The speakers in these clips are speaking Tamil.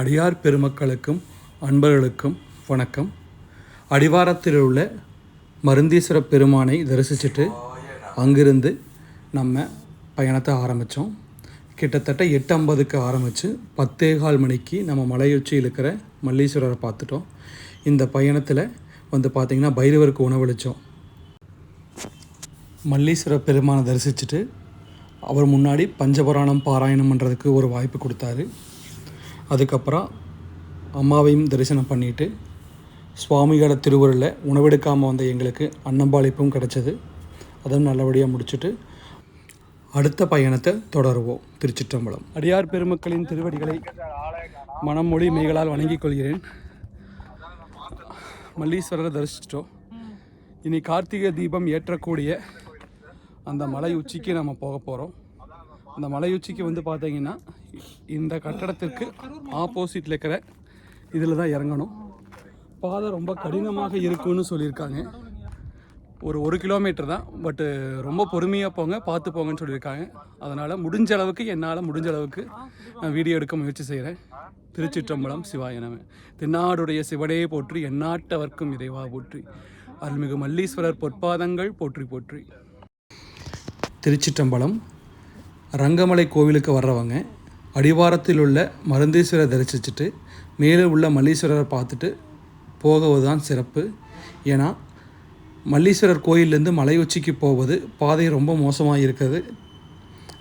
அடியார் பெருமக்களுக்கும் அன்பர்களுக்கும் வணக்கம். அடிவாரத்தில் உள்ள மருந்தீஸ்வர பெருமானை தரிசிச்சுட்டு அங்கிருந்து நம்ம பயணத்தை ஆரம்பித்தோம் கிட்டத்தட்ட எட்டு ஐம்பதுக்கு ஆரம்பித்து பத்தே கால் மணிக்கு நம்ம மலையொச்சி இருக்கிற மல்லீஸ்வரரை பார்த்துட்டோம். இந்த பயணத்தில் வந்து பார்த்திங்கன்னா பைரவருக்கு உணவளித்தோம் மல்லீஸ்வர பெருமானை தரிசிச்சுட்டு அவர் முன்னாடி பஞ்சபுராணம் பாராயணம் பண்ணுறதுக்கு ஒரு வாய்ப்பு கொடுத்தாரு. அதுக்கப்புறம் அம்மாவையும் தரிசனம் பண்ணிட்டு சுவாமிகள திருவருளில் உணவெடுக்காமல் வந்த எங்களுக்கு அன்னம்பாளிப்பும் கிடச்சிது. அதுவும் நல்லபடியாக முடிச்சுட்டு அடுத்த பயணத்தை தொடருவோம். திருச்சிற்றம்பலம். அடியார் பெருமக்களின் திருவடிகளை மனம் மொழி மெய்களால் வணங்கிக் கொள்கிறேன். மல்லீஸ்வரரை தரிசிச்சிட்டோம். இனி கார்த்திகை தீபம் ஏற்றக்கூடிய அந்த மலை உச்சிக்கு நம்ம போக போகிறோம் அந்த மலையுச்சிக்கு வந்து பார்த்தீங்கன்னா இந்த கட்டடத்திற்கு ஆப்போசிட்டில் இருக்கிற இதில் தான் இறங்கணும். பாதை ரொம்ப கடினமாக இருக்குன்னு சொல்லியிருக்காங்க. ஒரு ஒரு கிலோமீட்டர் தான் பட்டு ரொம்ப பொறுமையாக போங்க பார்த்து போங்கன்னு சொல்லியிருக்காங்க. அதனால் முடிஞ்ச அளவுக்கு என்னால் முடிஞ்ச அளவுக்கு நான் வீடியோ எடுக்க முயற்சி செய்கிறேன் திருச்சிற்றம்பலம் சிவாயனமே தென்னாடுடைய சிவனையே போற்றி எந்நாட்டவர்க்கும் இறைவா போற்றி. அருள்மிகு மல்லீஸ்வரர் பொற்பாதங்கள் போற்றி போற்றி. திருச்சிற்றம்பலம் ரங்கமலை கோவிலுக்கு வர்றவங்க அடிவாரத்தில் உள்ள மருந்தீஸ்வரர் தரிசிச்சுட்டு மேலே உள்ள மல்லீஸ்வரரை பார்த்துட்டு போவது தான் சிறப்பு. ஏன்னா மல்லீஸ்வரர் கோயிலேருந்து மலை உச்சிக்கு போவது பாதை ரொம்ப மோசமாக இருக்குது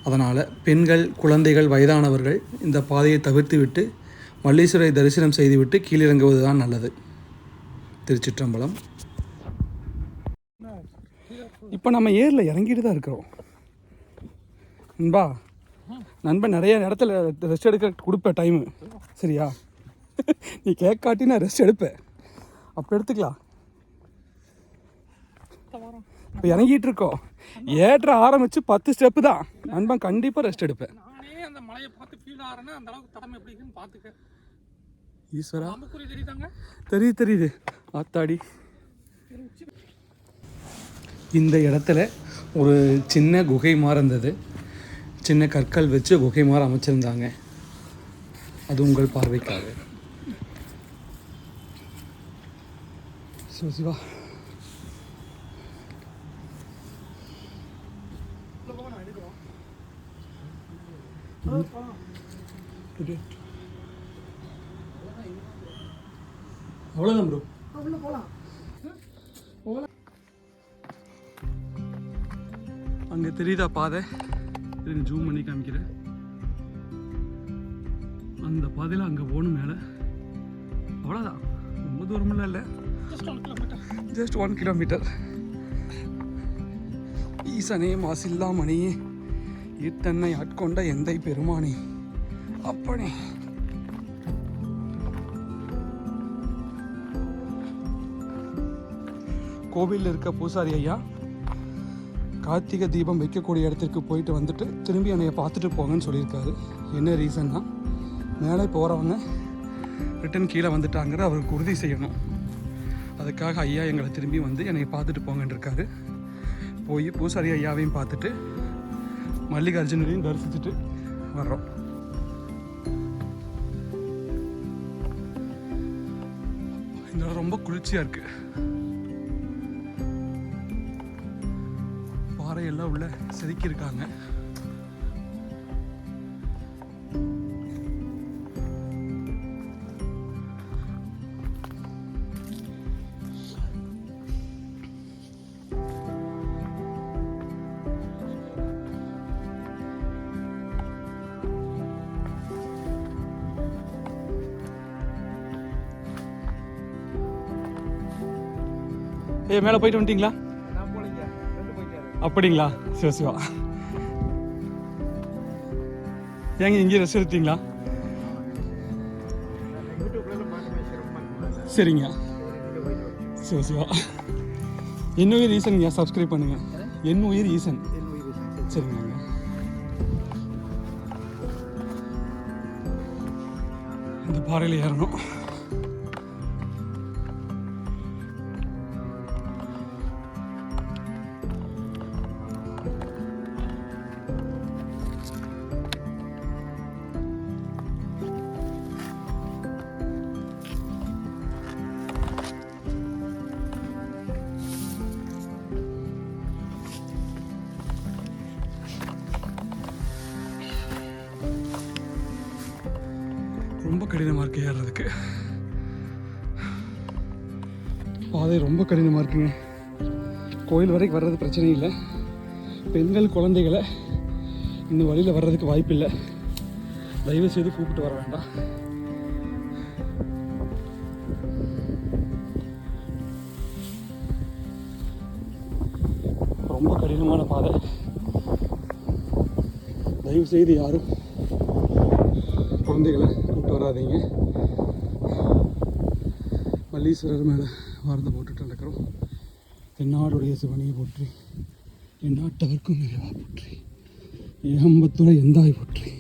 அதனால் பெண்கள் குழந்தைகள் வயதானவர்கள் இந்த பாதையை தவிர்த்து விட்டு மல்லீஸ்வரரை தரிசனம் செய்துவிட்டு கீழிறங்குவது தான் நல்லது. திருச்சிற்றம்பலம். இப்போ நம்ம ஏரில் இறங்கிட்டு தான் இருக்கிறோம். நண்பா. நண்பன் நிறைய இடத்துல ரெஸ்ட் எடுக்க கொடுப்பேன் டைமு சரியா? நீ கேக் காட்டி நான் ரெஸ்ட் எடுப்பேன். அப்போ எடுத்துக்கலாம். இப்போ இறங்கிட்டு இருக்கோம். ஏற்ற ஆரம்பிச்சு பத்து ஸ்டெப்பு தான். நண்பன் கண்டிப்பாக ரெஸ்ட் எடுப்பேன். நானே அந்த மலையை பார்த்து ஃபீல் ஆகிறேன்னா அந்த அளவுக்கு தடம் எப்படி இருக்குன்னு பார்த்துக்க. ஈஸ்வரா? தெரியுது தெரியுது. ஆத்தாடி. இந்த இடத்துல ஒரு சின்ன குகை மாதிரி இருந்தது. சின்ன கற்கள் வச்சு குகை மாதிரி அமைச்சிருந்தாங்க. அது உங்கள் பார்வைக்காக. சிவா சிவா. அவ்வளோதான் ப்ரோ அங்கே தெரியுதா பாதை? இருங்க ஜூம் பண்ணி காமிக்கிறேன் அந்த பாதையில் அங்கே போகணும் மேலே. அவ்வளோதான் ரொம்ப தூரமெல்லாம் இல்லை. ஜஸ்ட் ஒன் கிலோமீட்டர் ஈசனே மாசில்லா மணியே ஈட்டன்னை ஆட்கொண்ட எந்தை பெருமானே. அப்பனே. கோவிலில் இருக்க பூசாரி ஐயா கார்த்திகை தீபம் வைக்கக்கூடிய இடத்திற்கு போயிட்டு வந்துட்டு திரும்பி என்னைய பார்த்துட்டு போங்கன்னு சொல்லியிருக்காரு. என்ன ரீசன்னா மேலே போகிறவங்க ரிட்டன் கீழே வந்துட்டாங்கிற அவருக்கு உறுதி செய்யணும். அதுக்காக ஐயா எங்களை திரும்பி வந்து என்னை பார்த்துட்டு போங்கன்னு இருக்காரு. போய் பூசாரி ஐயாவையும் பார்த்துட்டு மல்லிகார்ஜுனரையும் தரிசிச்சுட்டு வர்றோம். இந்த ரொம்ப குளிர்ச்சியாக இருக்குது பாறையெல்லாம் உள்ள செதுக்கியிருக்காங்க. ஏ மேலே போயிட்டு வந்துட்டீங்களா? அப்படிங்களா? சிவ சிவா. ஏங்க இங்கே ரெஸ்ட் எடுத்தீங்களா? சரிங்க. சிவ சிவா. என் உயிர் ஈசன்ங்க? சப்ஸ்கிரைப் பண்ணுங்க. என் உயிர் ஈசன்? சரிங்க இந்த பாறையில் ஏறணும். கடினமாக இருக்கு ஏறுறதுக்கு. பாதை ரொம்ப கடினமாக இருக்குங்க. கோயில் வரைக்கும் வர்றது பிரச்சனை இல்லை. பெண்கள் குழந்தைகளை இந்த வழியில் வர்றதுக்கு வாய்ப்பில்லை தயவு செய்து கூப்பிட்டு வர வேண்டாம். ரொம்ப கடினமான பாதை. தயவு செய்து யாரும் குழந்தைகளை கூப்பிட்டு வராதீங்க. மல்லீஸ்வரர் மேலே வாரத்தை போட்டுட்டு நடக்கிறோம். தென்னாடுடைய சிவனையை போற்றி என் நாட்டவர்க்கும் நிறைவா போற்றி ஏகம்பத்துறை எந்தாய் போற்றி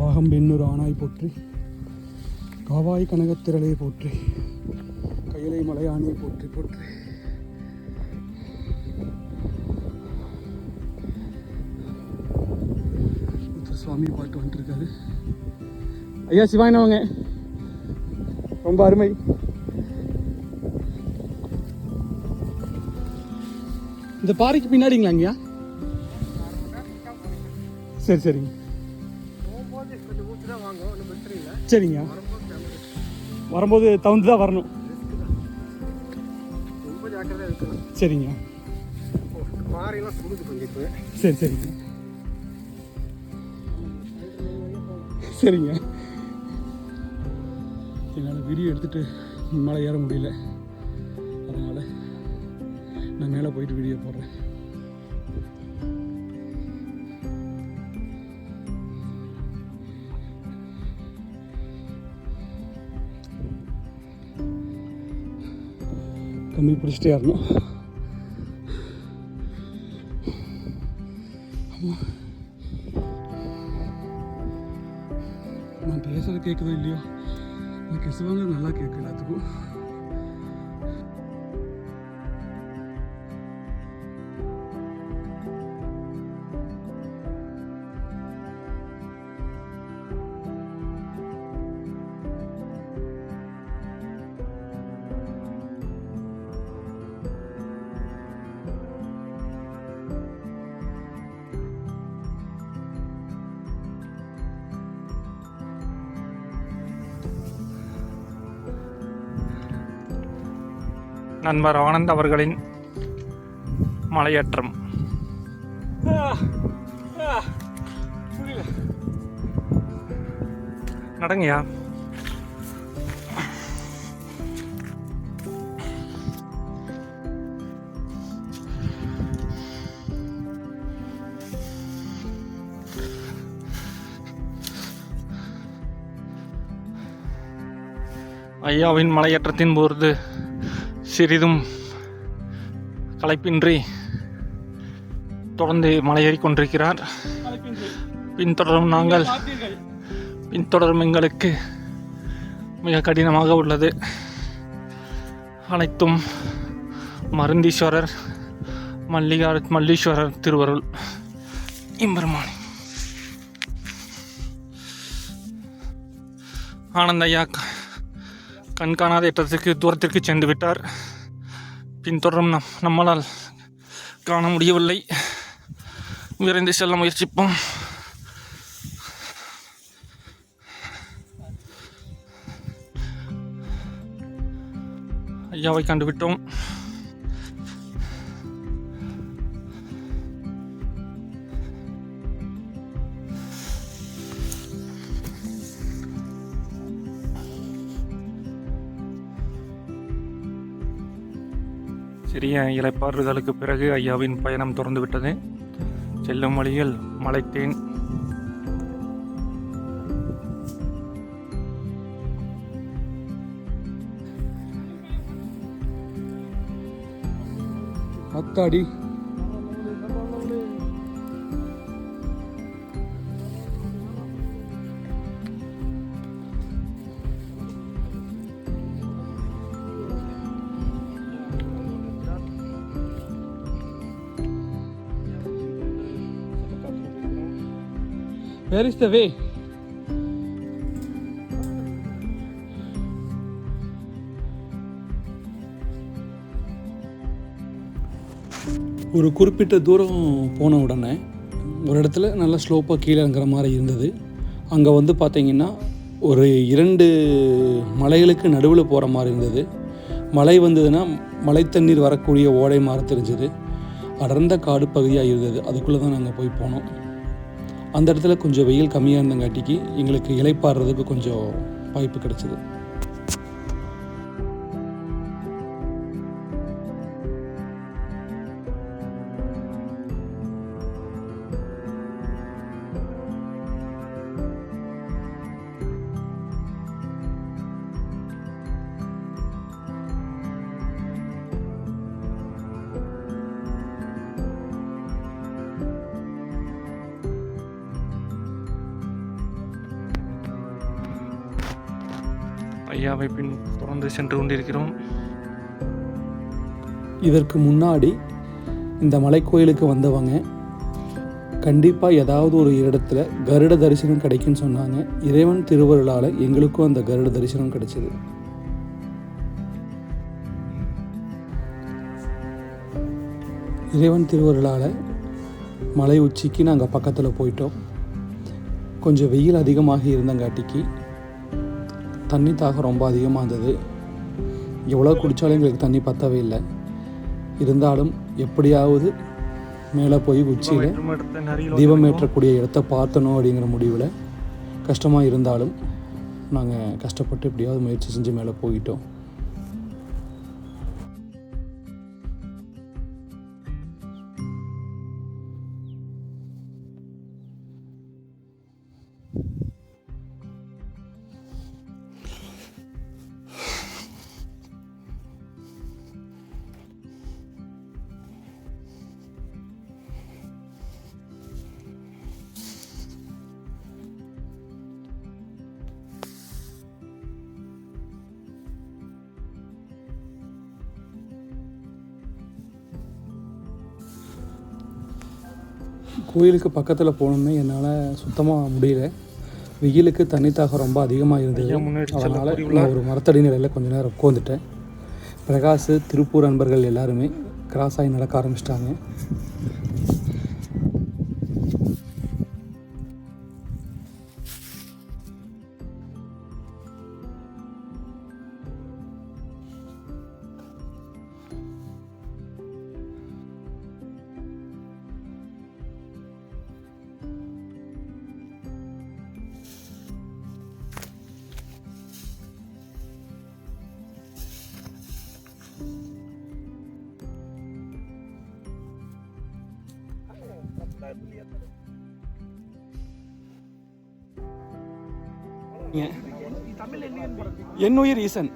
பாகம் பெண்ணூர் ஆனாய் போற்றி காவாய் கனகத்திரளையை போற்றி கையிலை மலையானியை போற்றி போற்றி. சுவாமி பாட்டு வந்துருக்காரு. ஐயா சிவாங்கினவங்க ரொம்ப அருமை. இந்த பாறைக்கு பின்னாடிங்களா ஐயா சரி சரிங்க. சரிங்க. வரும்போது தகுந்து தான் வரணும். சரிங்க. சரி சரிங்க. சரிங்க. என்னால் வீடியோ எடுத்துகிட்டு மேலே ஏற முடியல. அதனால் நான் மேலே போயிட்டு வீடியோ போடுறேன். கம்மி பிடிச்சிட்டே ஏறணும். நான் பேசுகிறது கேட்குதோ இல்லையோ? எனக்கு சிவங்க நல்லா கேட்கு எல்லாத்துக்கும் நண்பர் ஆனந்த் அவர்களின் மலையேற்றம். நடங்கயா ஐயாவின் மலையேற்றத்தின் போது சிறிதும் களைப்பின்றி தொடர்ந்து மலையேறிக் கொண்டிருக்கிறார். பின்தொடரும் நாங்கள். பின்தொடரும் எங்களுக்கு மிக கடினமாக உள்ளது. அனைத்தும் மருந்தீஸ்வரர் மல்லிகார் மல்லீஸ்வரர் திருவருள். இம்பெருமானி. ஆனந்தையா கண்காணாத க- இடத்திற்கு தூரத்திற்கு சென்று விட்டார். பின்தொடரும் நம் நம்மளால் காண முடியவில்லை. விரைந்து செல்ல முயற்சிப்போம். ஐயாவை கண்டுவிட்டோம். சிறிய இலைப்பாறுதலுக்கு பிறகு ஐயாவின் பயணம் தொடர்ந்துவிட்டது. செல்லும் வழியில் மலைத்தேன். அத்தாடி Where is the way? ஒரு குறிப்பிட்ட தூரம் போன உடனே ஒரு இடத்துல நல்லா ஸ்லோப்பாக கீழே இறங்குற மாதிரி இருந்தது. அங்கே வந்து பார்த்தீங்கன்னா ஒரு இரண்டு மலைகளுக்கு நடுவில் போகிற மாதிரி இருந்தது. மழை வந்ததுன்னா மழை தண்ணீர் வரக்கூடிய ஓடை மாதிரி தெரிஞ்சது. அடர்ந்த காடு பகுதியாக இருந்தது. அதுக்குள்ளே தான் நாங்கள் போய் போனோம். அந்த இடத்துல கொஞ்சம் வெயில் கம்மியாக இருந்தங்காட்டிக்கு எங்களுக்கு இலைப்பாடுறதுக்கு கொஞ்சம் வாய்ப்பு கிடச்சிது. ஐயாவை பின் தொடர்ந்து சென்று கொண்டிருக்கிறோம். இதற்கு முன்னாடி இந்த மலைக்கோயிலுக்கு வந்தவங்க கண்டிப்பாக ஏதாவது ஒரு இடத்துல கருட தரிசனம் கிடைக்குன்னு சொன்னாங்க. இறைவன் திருவருளால் எங்களுக்கும் அந்த கருட தரிசனம் கிடைச்சிது. இறைவன் திருவருளால் மலை உச்சிக்கு நாங்கள் பக்கத்தில் போயிட்டோம். கொஞ்சம் வெயில் அதிகமாக இருந்தங்காட்டிக்கு தண்ணி தாகம் ரொம்ப அதிகமாக இருந்தது. எவ்வளோ குடித்தாலும் எங்களுக்கு தண்ணி பத்தவே இல்லை. இருந்தாலும் எப்படியாவது மேலே போய் உச்சியில் தீபம் ஏற்றக்கூடிய இடத்த பார்த்தணும் அப்படிங்கிற முடிவில் கஷ்டமாக இருந்தாலும் நாங்கள் கஷ்டப்பட்டு எப்படியாவது முயற்சி செஞ்சு மேலே போயிட்டோம். கோயிலுக்கு பக்கத்தில் போகணுன்னு என்னால் சுத்தமாக முடியல. வெயிலுக்கு தண்ணி தாகம் ரொம்ப அதிகமாக இருந்தது. அதனால் நான் ஒரு மரத்தடி நிலையில் கொஞ்ச நேரம் உட்காந்துட்டேன் பிரகாஷ் திருப்பூர் அன்பர்கள் எல்லாருமே கிராஸ் ஆகி நடக்க ஆரம்பிச்சிட்டாங்க. என் உயிர் ஈசன்.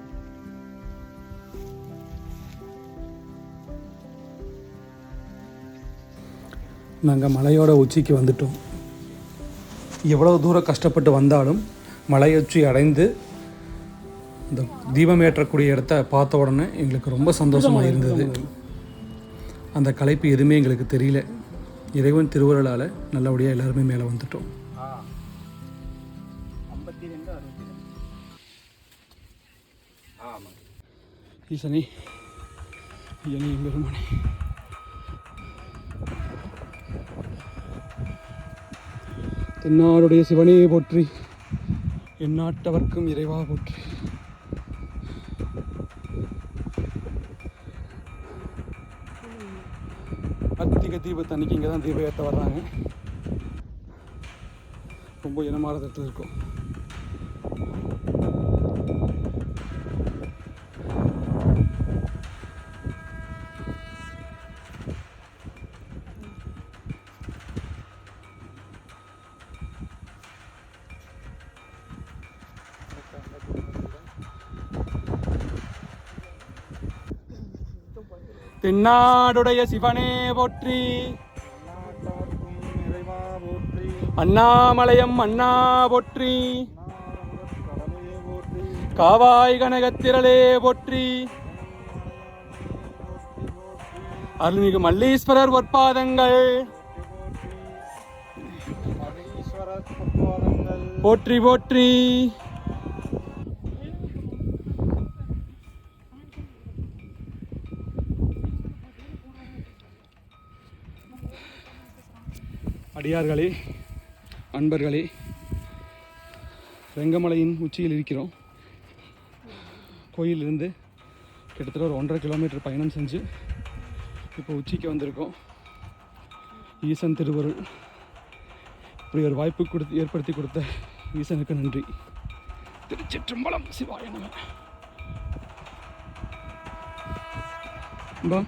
நாங்கள் மலையோட உச்சிக்கு வந்துட்டோம். எவ்வளோ தூரம் கஷ்டப்பட்டு வந்தாலும் மலையுச்சி அடைந்து இந்த தீபம் ஏற்றக்கூடிய இடத்த பார்த்த உடனே எங்களுக்கு ரொம்ப சந்தோஷமாக இருந்தது. அந்த களைப்பு எதுவுமே எங்களுக்கு தெரியல. இறைவன் திருவருளால் நல்லபடியாக எல்லாருமே மேலே வந்துட்டோம். ஈசனே ஐயனே பெருமானே தென்னாருடைய சிவனையை போற்றி எந்நாட்டவர்க்கும் இறைவா போற்றி. அத்திக தீபத்தை அன்னைக்கு இங்கே தான் தீபம் ஏற்ற வர்றாங்க. ரொம்ப இனமான இடத்துல இருக்கும். தென்னாடுடைய சிவனே போற்றி. அண்ணாமலையம் அண்ணா போற்றி. காவாய் கனகத்திரளே போற்றி. அருள்மிகு மல்லீஸ்வரர் பொற்பாதங்கள். போற்றி போற்றி. அடியார்களே அன்பர்களே ரெங்கமலையின் உச்சியில் இருக்கிறோம். கோயிலிருந்து கிட்டத்தட்ட ஒரு ஒன்றரை கிலோமீட்டர் பயணம் செஞ்சு இப்போ உச்சிக்கு வந்திருக்கோம். ஈசன் திருவருள். இப்படி ஒரு வாய்ப்பு கொடுத்து ஏற்படுத்தி கொடுத்த ஈசனுக்கு நன்றி. திருச்சிற்றம்பலம் சிவாய நம.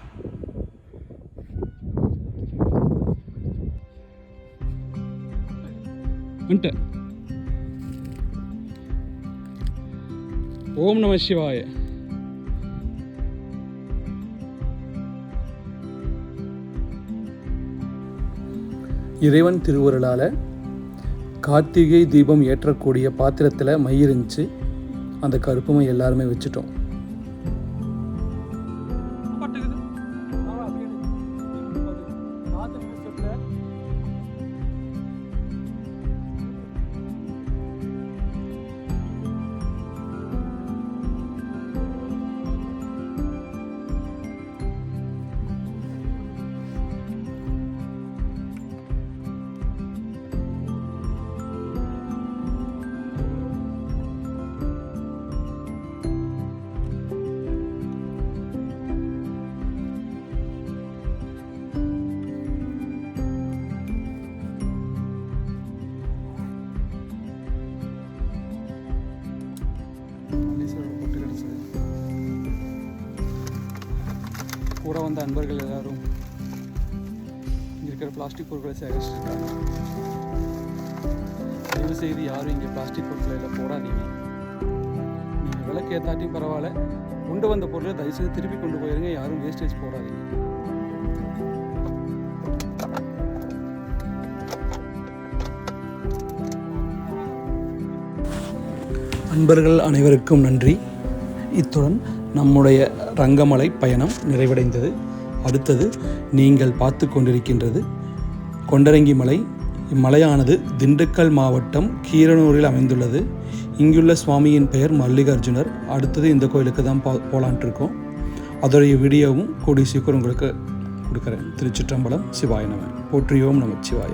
வந்துட்டேன் ஓம் நம சிவாய. இறைவன் திருவுருளால் கார்த்திகை தீபம் ஏற்றக்கூடிய பாத்திரத்தில் மை இருந்துச்சு. அந்த கருப்புமை எல்லாருமே வச்சுட்டோம். கூட வந்த அன்பர்கள் எல்லாரும் இருக்கிற பிளாஸ்டிக் பொருட்களை சேகரிச்சிருக்காங்க. தயவு செய்து யாரும் இங்கே பிளாஸ்டிக் பொருட்களை எல்லாம் போடாதீங்க. நீங்கள் விளக்கு ஏற்றாட்டியும் பரவாயில்ல. கொண்டு வந்த பொருளை தயவு செய்து திருப்பி கொண்டு போயிருங்க. யாரும் வேஸ்டேஜ் போடாதீங்க. அன்பர்கள் அனைவருக்கும் நன்றி. இத்துடன் நம்முடைய ரங்கமலை பயணம் நிறைவடைந்தது. அடுத்தது நீங்கள் பார்த்து கொண்டிருக்கின்றது கொண்டரங்கி மலை. இம்மலையானது திண்டுக்கல் மாவட்டம் கீரனூரில் அமைந்துள்ளது. இங்குள்ள சுவாமியின் பெயர் மல்லிகார்ஜுனர். அடுத்தது இந்த கோயிலுக்கு தான் போ போலான்ட்டு இருக்கோம் அதோடைய வீடியோவும் கூடிய சீக்கிரம் உங்களுக்கு கொடுக்குறேன். திருச்சிற்றம்பலம் சிவாய நம. போற்றியோம் நம சிவாய.